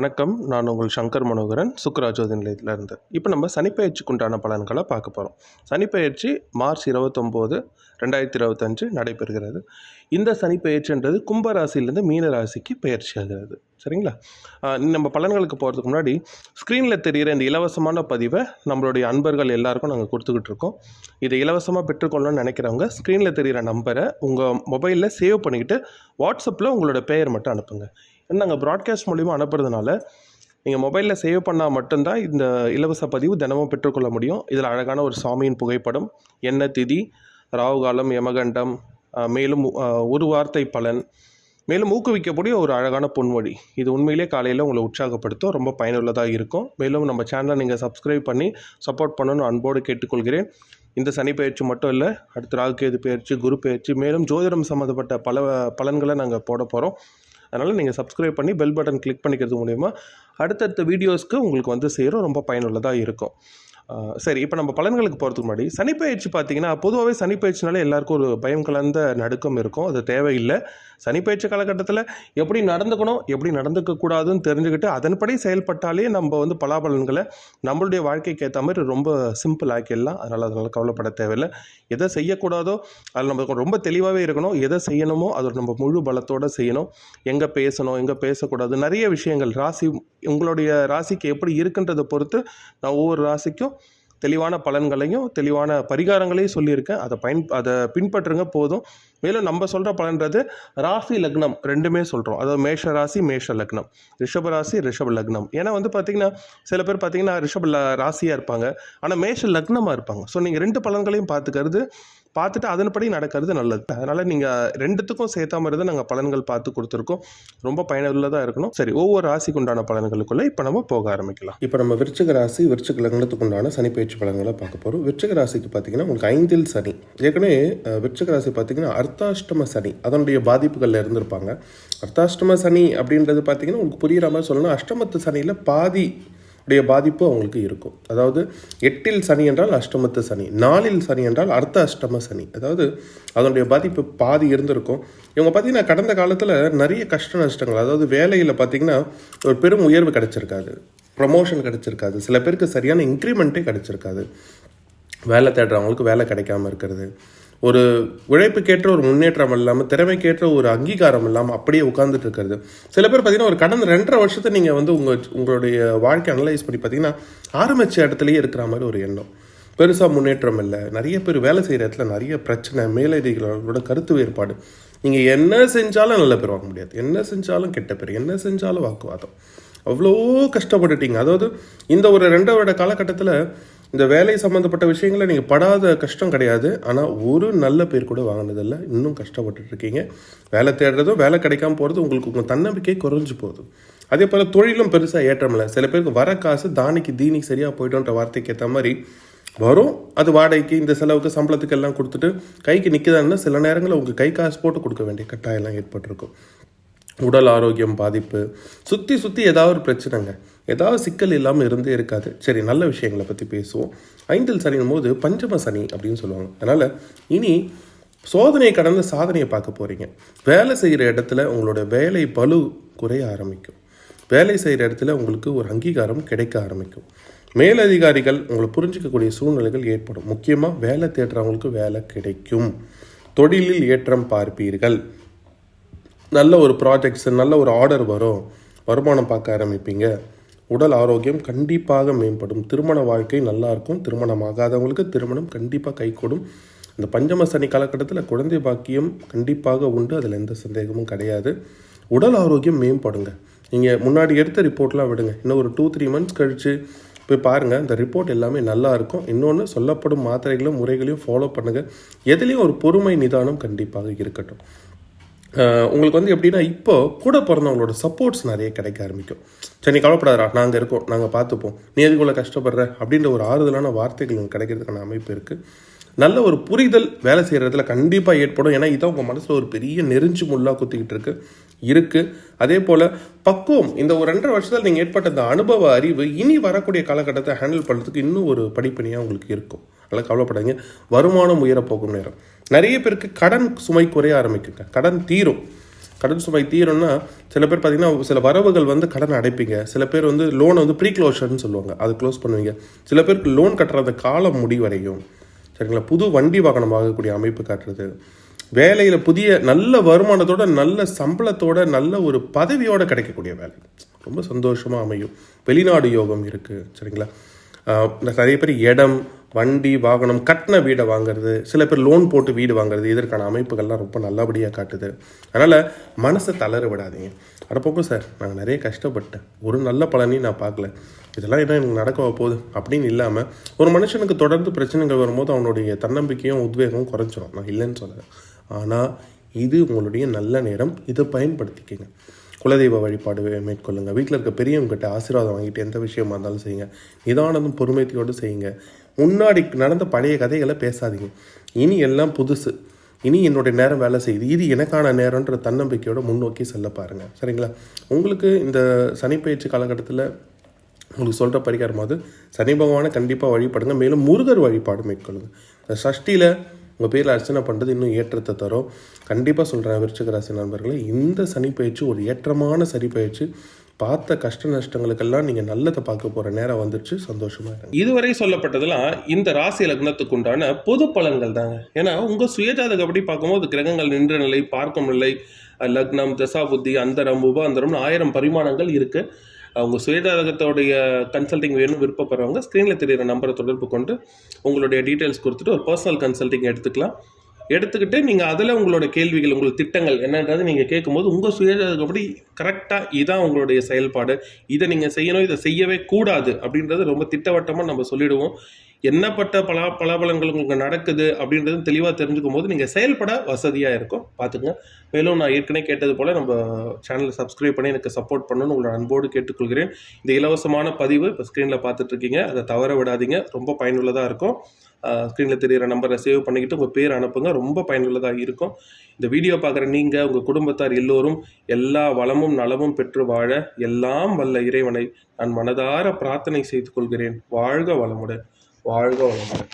வணக்கம். நான் உங்கள் சங்கர் மனோகரன் சுக்கராஜோதி நிலையத்திலேருந்து இப்போ நம்ம சனிப்பயிற்சிக்குண்டான உண்டான பலன்களை பார்க்க போகிறோம் சனிப்பயிற்சி மார்ச் இருபத்தொம்போது ரெண்டாயிரத்தி இருபத்தஞ்சு நடைபெறுகிறது. இந்த சனிப்பயிற்சின்றது கும்பராசிலேருந்து மீன ராசிக்கு பயிற்சி ஆகிறது. சரிங்களா? நம்ம பலன்களுக்கு போகிறதுக்கு முன்னாடி ஸ்க்ரீனில் தெரிகிற இந்த இலவசமான பதிவை நம்மளுடைய அன்பர்கள் எல்லாருக்கும் நாங்கள் கொடுத்துக்கிட்டு இருக்கோம். இதை இலவசமாக பெற்றுக்கொள்ளணும்னு நினைக்கிறவங்க ஸ்க்ரீனில் தெரிகிற நம்பரை உங்கள் மொபைலில் சேவ் பண்ணிக்கிட்டு வாட்ஸ்அப்பில் உங்களோட பெயர் மட்டும் அனுப்புங்க. நாங்கள் ப்ராட்காஸ்ட் மூலிமா அனுப்புறதுனால நீங்கள் மொபைலில் சேவ் பண்ணால் மட்டும்தான் இந்த இலவச பதிவு தினமும் பெற்றுக்கொள்ள முடியும். இதில் அழகான ஒரு சாமியின் புகைப்படம் என்ன திதி ராகுகாலம் யமகண்டம் மேலும் ஒரு வார்த்தை பலன் மேலும் ஊக்குவிக்கக்கூடிய ஒரு அழகான பொன்மொழி இது உண்மையிலே காலையில் உங்களை உற்சாகப்படுத்தும் ரொம்ப பயனுள்ளதாக இருக்கும். மேலும் நம்ம சேனலை நீங்கள் சப்ஸ்கிரைப் பண்ணி சப்போர்ட் பண்ணணும்னு அன்போடு கேட்டுக்கொள்கிறேன். இந்த சனி பயிற்சி மட்டும் இல்லை அடுத்து ராகுகேது பயிற்சி குரு பயிற்சி மேலும் ஜோதிடம் சம்மந்தப்பட்ட பல பலன்களை நாங்கள் போட போகிறோம் அதனால் நீங்கள் சப்ஸ்கிரைப் பண்ணி பெல் பட்டன் கிளிக் பண்ணிக்கிறது மூலிமா அடுத்தடுத்த வீடியோஸ்க்கு உங்களுக்கு வந்து சேரும். ரொம்ப பயனுள்ளதாக இருக்கும். சரி இப்போ நம்ம பலன்களுக்கு போகிறதுக்கு முன்னாடி சனிப்பயிற்சி பார்த்தீங்கன்னா பொதுவாகவே சனிப்பயிற்சினாலே எல்லாருக்கும் ஒரு பயம் கலந்த நடுக்கம் இருக்கும். அது தேவையில்லை. சனிப்பயிற்சி காலகட்டத்தில் எப்படி நடந்துக்கணும் எப்படி நடந்துக்கக்கூடாதுன்னு தெரிஞ்சுக்கிட்டு அதன்படி செயல்பட்டாலே நம்ம வந்து பலாபலன்களை நம்மளுடைய வாழ்க்கைக்கு ஏற்ற மாதிரி ரொம்ப சிம்பிள் ஆக்கிடலாம். அதனால் அதனால் கவலைப்பட தேவையில்லை. எதை செய்யக்கூடாதோ அதில் நம்ம ரொம்ப தெளிவாகவே இருக்கணும். எதை செய்யணுமோ அதை நம்ம முழு பலத்தோடு செய்யணும். எங்கே பேசணும் எங்கே பேசக்கூடாது நிறைய விஷயங்கள் ராசி உங்களுடைய ராசிக்கு எப்படி இருக்குன்றதை பொறுத்து நான் ஒவ்வொரு ராசிக்கும் தெளிவான பலன்களையும் தெளிவான பரிகாரங்களையும் சொல்லியிருக்கேன். அதை பயன் அதை பின்பற்றுங்க போதும். மேலும் நம்ம சொல்கிற பலன்றது ராசி லக்னம் ரெண்டுமே சொல்கிறோம் அதாவது மேஷ ராசி மேஷ லக்னம். ரிஷப ராசி ரிஷப லக்னம். ஏன்னா வந்து பார்த்தீங்கன்னா சில பேர் பார்த்தீங்கன்னா ரிஷப ராசியாக இருப்பாங்க. ஆனால் மேஷ லக்னமாக இருப்பாங்க. ஸோ நீங்கள் ரெண்டு பலன்களையும் பார்த்துக்கிறது பார்த்துட்டு அதன்படி நடக்கிறது நல்லது. அதனால் நீங்கள் ரெண்டுத்துக்கும் சேர்த்தா மாதிரி தான் நாங்கள் பலன்கள் பார்த்து கொடுத்துருக்கோம். ரொம்ப பயனுள்ளதாக இருக்கணும். சரி ஒவ்வொரு ராசிக்கு உண்டான பலன்களுக்குள்ளே இப்போ நம்ம போக ஆரம்பிக்கலாம். இப்போ நம்ம விருச்சிக ராசி விருச்சிக லக்னத்துக்கு உண்டான சனி பயிற்சி பலன்களை பார்க்க போகிறோம் விருச்சிக ராசிக்கு பார்த்தீங்கன்னா உங்களுக்கு ஐந்தில் சனி. ஏற்கனவே விருச்சிக ராசி பார்த்தீங்கன்னா அர்த்தாஷ்டம சனி. அதனுடைய பாதிப்புகளில் இருந்திருப்பாங்க. அர்த்தாஷ்டம சனி அப்படின்றது பார்த்தீங்கன்னா உங்களுக்கு புரியுற மாதிரி சொல்லணும். அஷ்டமத்து சனியில் பாதி உடைய பாதிப்பு அவங்களுக்கு இருக்கும். அதாவது எட்டில் சனி என்றால் அஷ்டமத்து சனி. நாலில் சனி என்றால் அர்த்த அஷ்டம சனி. அதாவது அதனுடைய பாதிப்பு பாதி இருந்திருக்கும். இவங்க பார்த்தீங்கன்னா கடந்த காலத்தில் நிறைய கஷ்ட நஷ்டங்கள். அதாவது வேலையில் பார்த்தீங்கன்னா ஒரு பெரும் உயர்வு கிடச்சிருக்காது. ப்ரமோஷன் கிடச்சிருக்காது. சில பேருக்கு சரியான இன்க்ரிமெண்ட்டே கிடச்சிருக்காது. வேலை தேடுறவங்களுக்கு வேலை கிடைக்காம இருக்கிறது. ஒரு உழைப்புக்கேற்ற ஒரு முன்னேற்றம் இல்லாமல் திறமைக்கேற்ற ஒரு அங்கீகாரம் இல்லாமல் அப்படியே உட்கார்ந்துட்டு இருக்கிறது. சில பேர் பார்த்தீங்கன்னா ஒரு கடந்த ரெண்டரை வருஷத்தை நீங்கள் வந்து உங்கள் உங்களுடைய வாழ்க்கை அனலைஸ் பண்ணி பார்த்தீங்கன்னா ஆரம்பிச்ச இடத்துலையே இருக்கிற மாதிரி ஒரு எண்ணம். பெருசாக முன்னேற்றம் இல்லை. நிறைய பேர் வேலை செய்கிற இடத்துல நிறைய பிரச்சனை மேலதிகளோட கருத்து வேறுபாடு. நீங்கள் என்ன செஞ்சாலும் நல்ல பேர் வாங்க முடியாது. என்ன செஞ்சாலும் கெட்ட பேர். என்ன செஞ்சாலும் வாக்குவாதம். அவ்வளோ கஷ்டப்பட்டுட்டீங்க. அதாவது இந்த ஒரு ரெண்டு வருட காலகட்டத்தில் இந்த வேலை சம்மந்தப்பட்ட விஷயங்களை நீங்கள் படாத கஷ்டம் கிடையாது. ஆனால் ஒரு நல்ல பேர் கூட வாங்கினதில்ல. இன்னும் கஷ்டப்பட்டுட்ருக்கீங்க. வேலை தேடுறதும் வேலை கிடைக்காம போகிறது உங்களுக்கு உங்கள் தன்னம்பிக்கை குறைஞ்சி போகுது. அதே போல் தொழிலும் பெருசாக ஏற்றமில்ல. சில பேருக்கு வர காசு தானிக்கு தீனிக்கு சரியாக போய்ட்டோன்ற வார்த்தைக்கு ஏற்ற மாதிரி வரும். அது வாடகைக்கு இந்த செலவுக்கு சம்பளத்துக்கு எல்லாம் கொடுத்துட்டு கைக்கு நிற்கிதான்னா சில நேரங்களில் உங்கள் கை காசு போட்டு கொடுக்க வேண்டிய கட்டாயம்லாம் ஏற்பட்டிருக்கும். உடல் ஆரோக்கியம் பாதிப்பு சுற்றி சுற்றி ஏதாவது ஒரு பிரச்சனைங்க. ஏதாவது சிக்கல் இல்லாமல் இருந்தே இருக்காது. சரி நல்ல விஷயங்களை பற்றி பேசுவோம். ஐந்தில் சனியும் போது பஞ்சம சனி அப்படின்னு சொல்லுவாங்க. அதனால் இனி சோதனையை கடந்த சாதனையை பார்க்க போகிறீங்க வேலை செய்கிற இடத்துல உங்களோட வேலை பளு குறைய ஆரம்பிக்கும். வேலை செய்கிற இடத்துல உங்களுக்கு ஒரு அங்கீகாரம் கிடைக்க ஆரம்பிக்கும். மேலதிகாரிகள் உங்களை புரிஞ்சிக்கக்கூடிய சூழ்நிலைகள் ஏற்படும். முக்கியமாக வேலை தேடுறவங்களுக்கு வேலை கிடைக்கும். தொழிலில் ஏற்றம் பார்ப்பீர்கள். நல்ல ஒரு ப்ராஜெக்ட்ஸ் நல்ல ஒரு ஆர்டர் வரும் வருமானம் பார்க்க ஆரம்பிப்பீங்க. உடல் ஆரோக்கியம் கண்டிப்பாக மேம்படும். திருமண வாழ்க்கை நல்லாயிருக்கும் திருமணம் ஆகாதவங்களுக்கு திருமணம் கண்டிப்பாக கைகூடும் இந்த பஞ்சம சனி காலகட்டத்தில் குழந்தை பாக்கியம் கண்டிப்பாக உண்டு அதில் எந்த சந்தேகமும் கிடையாது. உடல் ஆரோக்கியம் மேம்படுங்க. நீங்கள் முன்னாடி எடுத்த ரிப்போர்ட்லாம் விடுங்க. இன்னும் ஒரு டூ த்ரீ மந்த்ஸ் கழித்து போய் பாருங்கள் இந்த ரிப்போர்ட் எல்லாமே நல்லா இருக்கும். இன்னொன்று சொல்லப்படும் மாத்திரைகளும் முறைகளையும் ஃபாலோ பண்ணுங்கள் எதுலேயும் ஒரு பொறுமை நிதானம் கண்டிப்பாக இருக்கட்டும். உங்களுக்கு வந்து எப்படின்னா இப்போ கூட பிறந்தவங்களோட சப்போர்ட்ஸ் நிறைய கிடைக்க ஆரம்பிக்கும். சரி நீ கவலைப்படாதரா நாங்கள் இருக்கோம் நாங்கள் பார்த்துப்போம். நீ எதுக்குள்ள கஷ்டப்படுற? அப்படின்ற ஒரு ஆறுதலான வார்த்தைகள் உங்களுக்கு கிடைக்கிறதுக்கான அமைப்பு இருக்குது நல்ல ஒரு புரிதல் வேலை செய்கிற இடத்துல கண்டிப்பாக ஏற்படும். ஏன்னா இதான் உங்கள் மனசில் ஒரு பெரிய நெருஞ்சி முள்ளாக குத்திக்கிட்டு இருக்கு. இருக்குது அதே போல் பக்குவம் இந்த ஒரு ரெண்டரை வருஷத்தில் நீங்கள் ஏற்பட்ட இந்த அனுபவ அறிவு இனி வரக்கூடிய காலகட்டத்தை ஹேண்டில் பண்ணுறதுக்கு இன்னும் ஒரு படிப்பணியாக உங்களுக்கு இருக்கும். நல்லா கவலைப்படாதீங்க. வருமானம் உயரப்போகும் நேரம். நிறைய பேருக்கு கடன் சுமை குறைய ஆரம்பிக்குங்க. கடன் தீரும். கடன் சுமை தீரும்னா சில பேர் பார்த்தீங்கன்னா சில வரவுகள் வந்து கடன் அடைப்பீங்க. சில பேர் வந்து லோனை வந்து ப்ரீ க்ளோஷர்னு சொல்லுவாங்க. அது க்ளோஸ் பண்ணுவீங்க. சில பேருக்கு லோன் கட்டுறத காலம் முடிவடையும். சரிங்களா? புது வண்டி வாகனம் வாங்கக்கூடிய அமைப்பு காட்டுறது. வேலையில் புதிய நல்ல வருமானத்தோட நல்ல சம்பளத்தோட நல்ல ஒரு பதவியோட கிடைக்கக்கூடிய வேலை. ரொம்ப சந்தோஷமாக அமையும். வெளிநாடு யோகம் இருக்குது சரிங்களா? நிறைய பேர் இடம் வண்டி வாகனம் கட்டின வீடை வாங்குறது சில பேர் லோன் போட்டு வீடு வாங்குறது இதற்கான அமைப்புகள்லாம் ரொம்ப நல்லபடியாக காட்டுது. அதனால் மனசை தளர விடாதீங்க. அடப்போக்கும் சார் நான் நிறைய கஷ்டப்பட்டேன் ஒரு நல்ல பலனையும் நான் பார்க்கல. இதெல்லாம் என்ன எனக்கு நடக்க போகுது அப்படின்னு இல்லாமல் ஒரு மனுஷனுக்கு தொடர்ந்து பிரச்சனைகள் வரும்போது அவனுடைய தன்னம்பிக்கையும் உத்வேகமும் குறைஞ்சிரும். நான் இல்லைன்னு சொல்லலை. ஆனால் இது உங்களுடைய நல்ல நேரம். இதை பயன்படுத்திக்கங்க. குலதெய்வ வழிபாடு மேற்கொள்ளுங்கள் வீட்டில் இருக்க பெரியவங்ககிட்ட ஆசீர்வாதம் வாங்கிட்டு எந்த விஷயமா இருந்தாலும் செய்யுங்க. நிதானமும் பொறுமையோடு செய்யுங்க. முன்னாடி நடந்த பழைய கதைகளை பேசாதீங்க. இனி எல்லாம் புதுசு. இனி என்னுடைய நேரம் வேலை செய்யுது. இது எனக்கான நேரம்ன்ற தன்னம்பிக்கையோட முன்னோக்கி செல்ல பாருங்கள் சரிங்களா? உங்களுக்கு இந்த சனிப்பயிற்சி காலகட்டத்தில் உங்களுக்கு சொல்கிற பரிகாரமாவது சனி பகவானை கண்டிப்பாக வழிபடுங்க. மேலும் முருகர் வழிபாடு மேற்கொள்ளுங்க. இந்த சஷ்டியில் உங்கள் பேரில் அர்ச்சனை பண்ணுறது இன்னும் ஏற்றத்தை தரும். கண்டிப்பாக சொல்கிறேன் விருச்சிக ராசி நண்பர்களே இந்த சனி பயிற்சி ஒரு ஏற்றமான சனி பயிற்சி. பார்த்த கஷ்ட நஷ்டங்களுக்கெல்லாம் நீங்கள் நல்லதை பார்க்க போகிற நேரம் வந்துருச்சு. சந்தோஷமாக இதுவரை சொல்லப்பட்டதெல்லாம் இந்த ராசி லக்னத்துக்கு உண்டான பொது பலன்கள் தாங்க. ஏன்னா உங்கள் சுயஜாதகப்படி பார்க்கும்போது கிரகங்கள் நின்ற நிலை பார்க்கும் நிலை லக்னம் தசா புத்தி அந்தரம் உபாந்தரம்னு ஆயிரம் பரிமாணங்கள் இருக்குது அவங்க சுயஜாதகத்தோடைய கன்சல்டிங் வேணும் விருப்பப்படுறவங்க ஸ்க்ரீனில் தெரிகிற நம்பரை தொடர்பு கொண்டு உங்களுடைய டீட்டெயில்ஸ் கொடுத்துட்டு ஒரு பர்சனல் கன்சல்டிங் எடுத்துக்கலாம். எடுத்துக்கிட்டு நீங்கள் அதில் உங்களோட கேள்விகள் உங்களோட திட்டங்கள் என்னன்றது நீங்கள் கேட்கும்போது உங்கள் சுயஜாதகப்படி கரெக்டாக இதான் உங்களுடைய செயல்பாடு. இதை நீங்கள் செய்யணும் இதை செய்யவே கூடாது அப்படின்றது ரொம்ப திட்டவட்டமாக நம்ம சொல்லிடுவோம். என்னப்பட்ட பல பலாபலங்கள் உங்களுக்கு நடக்குது அப்படின்றது தெளிவாக தெரிஞ்சுக்கும் போது நீங்கள் செயல்பட வசதியாக இருக்கும். பார்த்துங்க மேலும் நான் ஏற்கனவே கேட்டது போல் நம்ம சேனலை சப்ஸ்கிரைப் பண்ணி எனக்கு சப்போர்ட் பண்ணணும்னு உங்களோட அன்போடு கேட்டுக்கொள்கிறேன். இந்த இலவசமான பதிவு இப்போ ஸ்க்ரீனில் பார்த்துட்ருக்கீங்க. அதை தவற விடாதீங்க. ரொம்ப பயனுள்ளதாக இருக்கும். ஸ்க்ரீனில் தெரியிற நம்பரை சேவ் பண்ணிக்கிட்டு உங்கள் பேர் அனுப்புங்க. ரொம்ப பயனுள்ளதாக இருக்கும். இந்த வீடியோ பார்க்குற நீங்கள் உங்கள் குடும்பத்தார் எல்லோரும் எல்லா வளமும் நலமும் பெற்று வாழ எல்லாம் வல்ல இறைவனை நான் மனதார பிரார்த்தனை செய்து கொள்கிறேன். வாழ்க வளமுடன். வாழ்க வளமுடன்